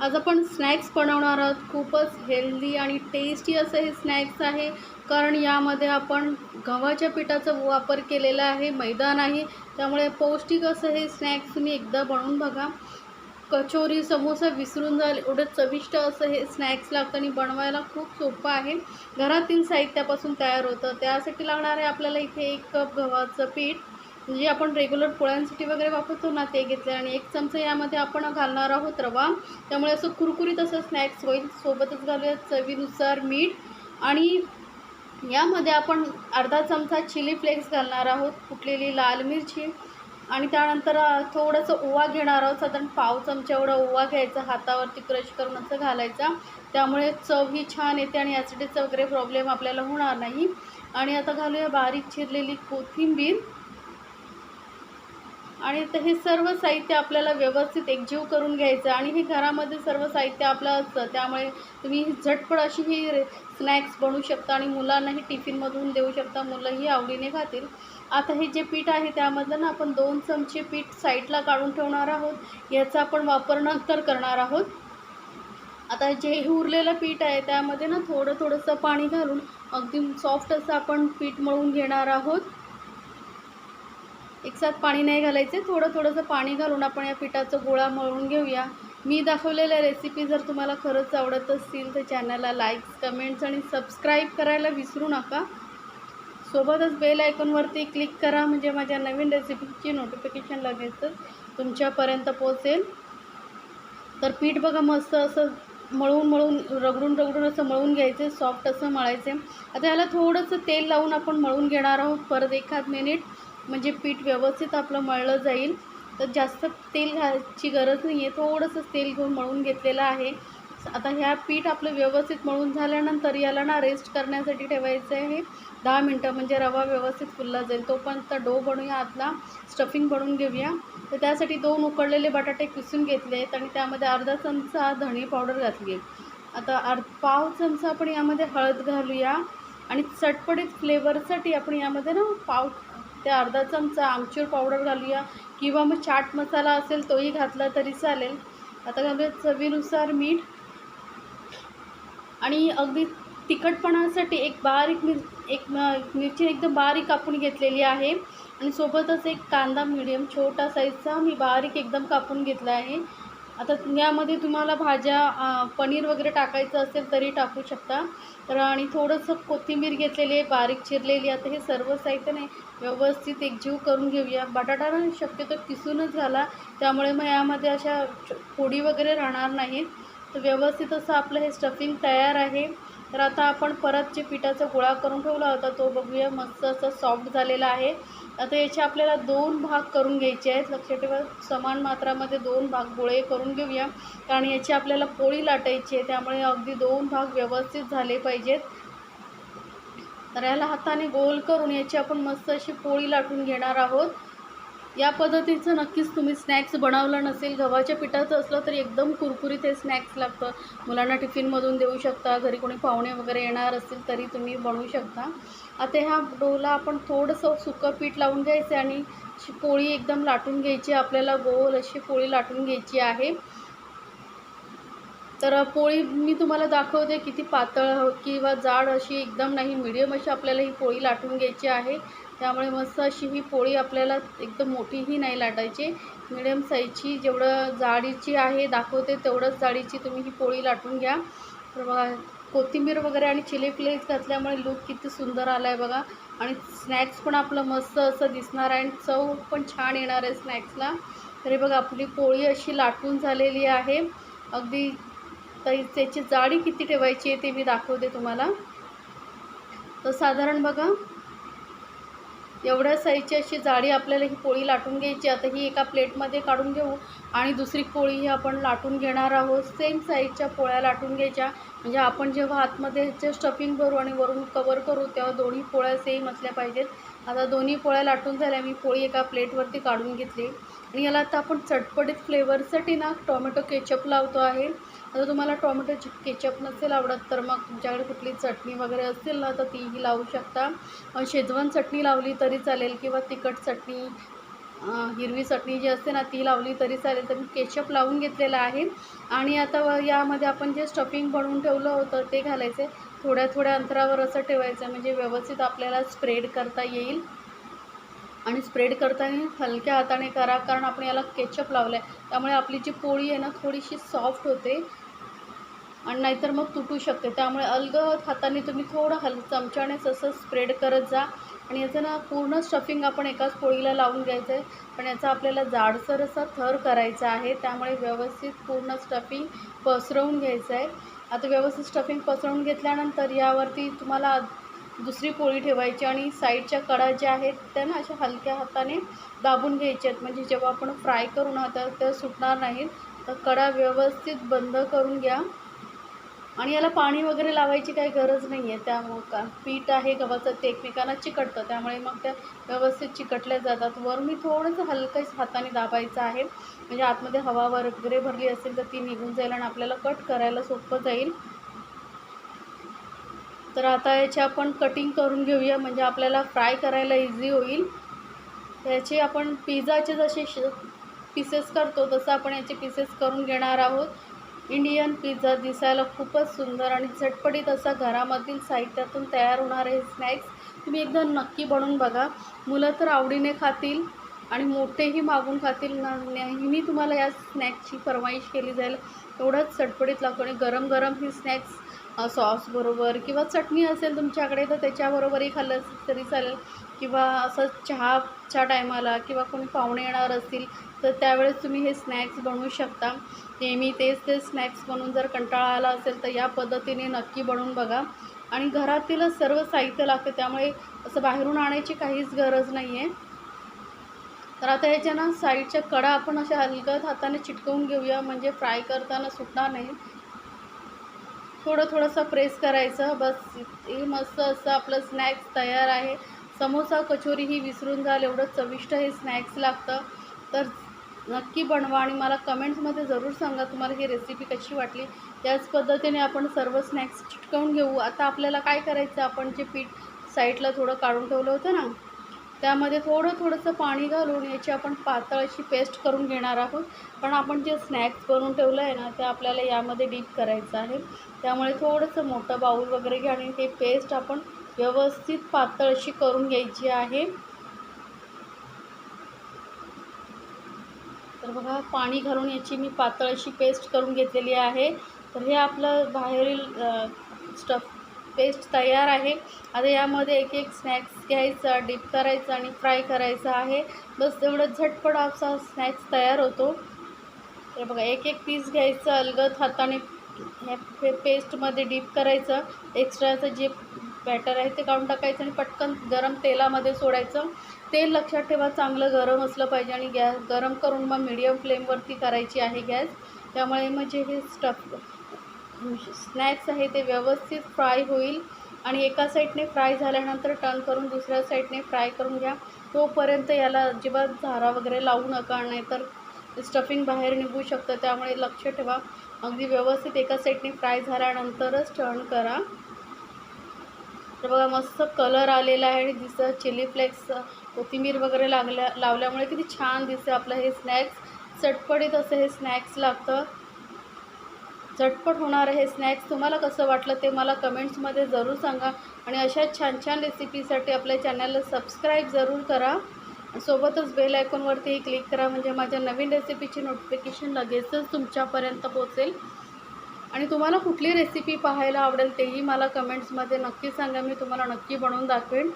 आज आपण स्नॅक्स बनवणार आहोत. खूपच हेल्दी आणि टेस्टी असं हे स्नॅक्स आहे. कारण यामध्ये आपण गव्हाच्या पिठाचा वापर केलेला आहे. मैदा नाही. त्यामुळे पौष्टिक असं हे स्नॅक्स तुम्ही एकदा बनवून बघा. कचोरी समोसा विसरून जाईल एवढं चविष्ट असं हे स्नॅक्स लागतं आणि बनवायला खूप सोपं आहे. घरातील साहित्यापासून तयार होतं. त्यासाठी लागणार आहे आपल्याला इथे एक कप गव्हाचं पीठ. जे आपण रेग्युलर पोळ्यांसाठी वगैरे वापरतो ना ते घेतले आणि एक चमचा यामध्ये आपण घालणार आहोत रवा. त्यामुळे असं कुरकुरीत असं स्नॅक्स होईल. सोबतच घालूया चवीनुसार मीठ. आणि यामध्ये आपण अर्धा चमचा चिली फ्लेक्स घालणार आहोत. कुटलेली लाल मिरची. आणि त्यानंतर थोडंसं ओवा घेणार आहोत. साधारण पाव चमचा एवढा ओवा घ्यायचा. हातावरती क्रश करून असं घालायचा. त्यामुळे चव ही छान येते आणि ॲसिडीचा वगैरे प्रॉब्लेम आपल्याला होणार नाही. आणि आता घालूया बारीक चिरलेली कोथिंबीर. आणि तर हे सर्व साहित्य आपल्याला व्यवस्थित एकजीव करून घ्यायचं आणि हे घरामध्ये सर्व साहित्य आपलं असतं. त्यामुळे तुम्ही झटपट अशी ही रे स्नॅक्स बनवू शकता आणि मुलांनाही टिफिनमधून देऊ शकता. मुलंही आवडीने खातील. आता हे जे पीठ आहे त्यामधलं ना आपण दोन चमचे पीठ साईडला काढून ठेवणार आहोत. याचा आपण वापर नंतर करणार आहोत. आता जे हे उरलेलं पीठ आहे त्यामध्ये ना थोडं थोडंसं पाणी घालून अगदी सॉफ्ट असं आपण पीठ मळून घेणार आहोत. एकसाथ पाणी नाही घालायचे थोडं थोडंसं पाणी घालून आपण या पिठाचं गोळा मळून घेऊया. मी दाखवलेल्या रेसिपी जर तुम्हाला खरंच आवडत असतील तर चॅनलला लाईक्स कमेंट्स आणि सबस्क्राईब करायला विसरू नका. सोबतच बेल आयकॉनवरती क्लिक करा म्हणजे माझ्या नवीन रेसिपीची नोटिफिकेशन लगेचच तुमच्यापर्यंत पोहोचेल. तर पीठ बघा मस्त असं मळून मळून रगडून रगडून असं मळून घ्यायचे सॉफ्ट असं मळायचे. आता ह्याला थोडंसं तेल लावून आपण मळून घेणार आहोत परत एखाद मिनिट म्हणजे पीठ व्यवस्थित आपलं मळलं जाईल. तर जास्त तेल घालायची गरज नाही आहे थोडंसं तेल घेऊन मळून घेतलेलं आहे. आता ह्या पीठ आपलं व्यवस्थित मळून झाल्यानंतर याला ना रेस्ट करण्यासाठी ठेवायचं आहे. दहा मिनटं म्हणजे रवा व्यवस्थित फुलला जाईल. तोपर्यंत डो बनवूया आतला. स्टफिंग बनवून घेऊया. तर त्यासाठी दोन उकडलेले बटाटे किसून घेतले आहेत आणि त्यामध्ये अर्धा चमचा धणे पावडर घातली आहे. आता अर्ध पाव चमचा आपण यामध्ये हळद घालूया. आणि चटपटीत फ्लेवरसाठी आपण यामध्ये ना पाव ते अर्धा चमचा आमचूर पावडर घालूया किंवा मग चाट मसाला असेल तोही घातला तरी चालेल. आता घालूया चवीनुसार मीठ. आणि अगदी तिखटपणासाठी एक बारीक मिर एक मिरची एकदम बारीक कापून घेतलेली आहे. आणि सोबतच एक कांदा मिडियम छोटा साईजचा मी बारीक एकदम कापून घेतला आहे. आता यामध्ये तुम्हाला भाज्या पनीर वगैरे टाकायचं असेल तरी टाकू शकता. तर आणि थोडंसं कोथिंबीर घेतलेली आहे बारीक चिरलेली. आता हे सर्व साहित्य नाही व्यवस्थित एकजीव करून घेऊया. बटाटा ना शक्यतो किसूनच झाला त्यामुळे मग यामध्ये अशा पोडी फोडी वगैरे राहणार नाहीत. तर व्यवस्थित असं आपलं हे स्टफिंग तयार आहे. तर आता आपण परत जे पिठाचा गोळा करून ठेवला होता तो बघूया मस्त असं सॉफ्ट झालेला आहे. आता याचे आपल्याला दोन भाग करून घ्यायचे आहेत. लक्षात ठेवा समान मात्रामध्ये दोन भाग गोळे करून घेऊया. कारण याची आपल्याला पोळी लाटायची आहे त्यामुळे अगदी दोन भाग व्यवस्थित झाले पाहिजेत. तर याला हाताने गोल करून याची आपण मस्त अशी पोळी लाटून घेणार आहोत. या पद्धतीचं नक्कीच तुम्ही स्नॅक्स बनवलं नसेल गव्हाच्या पिठाचं असलं तरी एकदम कुरकुरीत हे स्नॅक्स लागतं. मुलांना टिफिनमधून देऊ शकता घरी कोणी पाहुणे वगैरे येणार असतील तरी तुम्ही बनवू शकता. आता ह्या डोला आपण थोडंसं सुकं पीठ लावून घ्यायचं आणि पोळी एकदम लाटून घ्यायची आपल्याला गोल अशी पोळी लाटून घ्यायची आहे. तर पोळी मी तुम्हाला दाखवते किती पातळ किंवा जाड अशी एकदम नाही मिडियम अशी आपल्याला ही पोळी लाटून घ्यायची आहे. त्यामुळे मस्त अशी ही पोळी आपल्याला एकदम मोठीही नाही लाटायची. मिडियम साईजची जेवढं जाडीची आहे दाखवते तेवढंच जाडीची तुम्ही ही पोळी लाटून घ्या. तर बघा कोथिंबीर वगैरे आणि चिली फ्लेक्स घातल्यामुळे लूक किती सुंदर आला आहे बघा. आणि स्नॅक्स पण आपलं मस्त असं दिसणार आहे आणि चव पण छान येणार आहे स्नॅक्सला तरी बघा आपली पोळी अशी लाटून झालेली आहे. अगदी तरी त्याची जाडी किती ठेवायची आहे ते मी दाखवते तुम्हाला. तर साधारण बघा एवढ्या साईजची अशी जाडी आपल्याला ही पोळी लाटून घ्यायची आता ही एका प्लेटमध्ये काढून घेऊ. आणि दुसरी पोळी ही आपण लाटून घेणार आहोत. सेम साईजच्या पोळ्या लाटून घ्यायच्या. म्हणजे आपण जेव्हा आतमध्ये ह्याचं स्टफिंग भरू आणि वरून कवर करू तेव्हा दोन्ही पोळ्या सेम असल्या पाहिजेत. आता दोन्ही पोळ्या लाटून झाल्या मी पोळी एका प्लेटवरती काढून घेतली. आणि याला आता आपण चटपटीत फ्लेवरसाठी ना टोमॅटो केचप लावतो आहे. आता तुम्हाला टोमॅटो केचप नसेल आवडत तर मग तुमच्याकडे कुठली चटणी वगैरे असेल ना तर तीही लावू शकता. शेजवान चटणी लावली तरी चालेल किंवा तिखट चटणी हिरवी चटणी जी असते ना ती लावली तरी चालेल. तर मी केचप लावून घेतलेलं आहे. आणि आता यामध्ये आपण जे स्टफिंग बनवून ठेवलं होतं ते घालायचं थोड्या थोड्या अंतरावर असं ठेवायचं आहे म्हणजे व्यवस्थित आपल्याला स्प्रेड करता येईल. आणि स्प्रेड करताना हलक्या हाताने करा कारण आपण याला केचप लावलं आहे त्यामुळे आपली जी पोळी आहे ना थोडीशी सॉफ्ट होते. आणि नाहीतर मग तुटू शकते. त्यामुळे अलगद हाताने तुम्ही थोडं हल चमच्यानेच असं स्प्रेड करत जा. आणि याचं ना पूर्ण स्टफिंग आपण एकाच पोळीला लावून घ्यायचं आहे पण याचा आपल्याला जाडसर असा थर करायचा आहे त्यामुळे व्यवस्थित पूर्ण स्टफिंग पसरवून घ्यायचं आहे आता व्यवस्थित स्टफिंग पसरवून घेतल्यानंतर यावरती तुम्हाला दुसरी पोळी ठेवायची आणि साईडच्या कडा ज्या आहेत त्या ना अशा हलक्या हाताने दाबून घ्यायच्या आहेत. म्हणजे जेव्हा आपण फ्राय करू ना तर त्या सुटणार नाहीत. तर कडा व्यवस्थित बंद करून घ्या. आणि याला पाणी वगैरे लावायची काही गरज नाही आहे त्यामुळं का पीठ आहे गव्हाचं ते एकमेकांना चिकटतं. त्यामुळे मग त्या व्यवस्थित चिकटल्या जातात. वर मी थोडंसं हलकंच हाताने दाबायचं आहे. म्हणजे आतमध्ये हवा वगैरे भरली असेल तर ती निघून जाईल आणि आपल्याला कट करायला सोपं जाईल. तर आता याची आपण कटिंग करून घेऊया. म्हणजे आपल्याला फ्राय करायला इझी होईल. याचे आपण पिझाचे जसे श पीसेस करतो तसं आपण याचे पीसेस करून घेणार आहोत. इंडियन पिझ्झा दिसायला खूपच सुंदर आणि झटपटीत असा घरामधील साहित्यातून तयार होणारे हे स्नॅक्स तुम्ही एकदा नक्की बनवून बघा. मुलं तर आवडीने खातील आणि मोठेही मागून खातील. नेहमी तुम्हाला या स्नॅक्सची फरमाईश केली जाईल. एवढंच चटपटीत लागतो आणि गरम गरम ही स्नॅक्स सॉसबरोबर किंवा चटणी असेल तुमच्याकडे तर त्याच्याबरोबरही खाल्लं तरी चालेल. किंवा असं चहाच्या टायमाला किंवा कोणी पाहुणे येणार असतील तर त्यावेळेस तुम्ही हे स्नॅक्स बनवू शकता. नेहमी तेच ते स्नॅक्स बनवून जर कंटाळा आला असेल तर या पद्धतीने नक्की बनवून बघा. आणि घरातीलच सर्व साहित्य लागतं त्यामुळे असं बाहेरून आणायची काहीच गरज नाही आहे तर आता ह्याच्या ना साईडच्या कडा आपण अशा हलकत हाताने चिटकवून घेऊया म्हणजे फ्राय करताना सुटणार नाही. थोडं थोडंसं प्रेस करायचं बस हे मस्त असं आपलं स्नॅक्स तयार आहे. समोसा कचोरी ही विसरून जाल एवढं चविष्ट हे स्नॅक्स लागतं. तर नक्की बनवा आणि मला कमेंट्समध्ये जरूर सांगा तुम्हाला ही रेसिपी कशी वाटली. त्याच पद्धतीने आपण सर्व स्नॅक्स चिटकवून घेऊ. आता आपल्याला काय करायचं? आपण जे पीठ साईडला थोडं काढून ठेवलं होतं ना त्यामध्ये थोडं थोडंसं पाणी घालून याची आपण पातळ अशी पेस्ट करून घेणार आहोत. पण आपण जे स्नॅक्स बनवून ठेवलं आहे ना ते आपल्याला यामध्ये डीप करायचं आहे. त्यामुळे थोडंसं मोठं बाऊल वगैरे घ्या आणि हे पेस्ट आपण व्यवस्थित पातळ अशी करून घ्यायची आहे. तर बघा पाणी घालून याची मी पातळ अशी पेस्ट करून घेतलेली आहे. तर हे आपलं बाहेरील स्टफ पेस्ट तयार आहे. आता यामध्ये एक एक स्नॅक्स घ्यायचा डीप करायचा आणि फ्राय करायचा आहे. बस तेवढं झटपट असा स्नॅक्स तयार होतो. तर बघा एक एक पीस घ्यायचं अलगद हाताने ह्या पेस्टमध्ये डीप करायचं. एक्स्ट्राचं जे बॅटर आहे ते काढून टाकायचं आणि पटकन गरम तेलामध्ये सोडायचं. तेल लक्षात ठेवा चांगलं गरम असलं पाहिजे आणि गॅस गरम करून मग मिडियम फ्लेमवरती करायची आहे गॅस. त्यामुळे मग जे हे स्टफ स्नॅक्स आहे ते व्यवस्थित फ्राय होईल. आणि एका साईडने फ्राय झाल्यानंतर टर्न करून दुसऱ्या साईडने फ्राय करून घ्या. तोपर्यंत याला अजिबात झारा वगैरे लावू नका नाहीतर स्टफिंग बाहेर निघू शकतं. त्यामुळे लक्ष ठेवा. अगदी व्यवस्थित एका साईडने फ्राय झाल्यानंतरच टर्न करा. तर बघा मस्त कलर आलेला आहे आणि दिसतं चिली फ्लेक्स कोथिंबीर वगैरे लागल्या लावल्यामुळे किती छान दिसतं आपलं हे स्नॅक्स चटपटीत असं हे स्नॅक्स लागतं. झटपट होणारं हे स्नॅक्स तुम्हाला कसं वाटलं ते मला कमेंट्समध्ये जरूर सांगा. आणि अशा छान छान रेसिपीसाठी आपल्या चॅनलला सबस्क्राईब जरूर करा. सोबतच बेल आयकॉनवरतीही क्लिक करा. म्हणजे माझ्या नवीन रेसिपीची नोटिफिकेशन लगेचच तुमच्यापर्यंत पोचेल आणि तुम्हाला कुठली रेसिपी पाहायला आवडेल तेही मला कमेंट्समध्ये नक्की सांगा. मी तुम्हाला नक्की बनवून दाखवेन.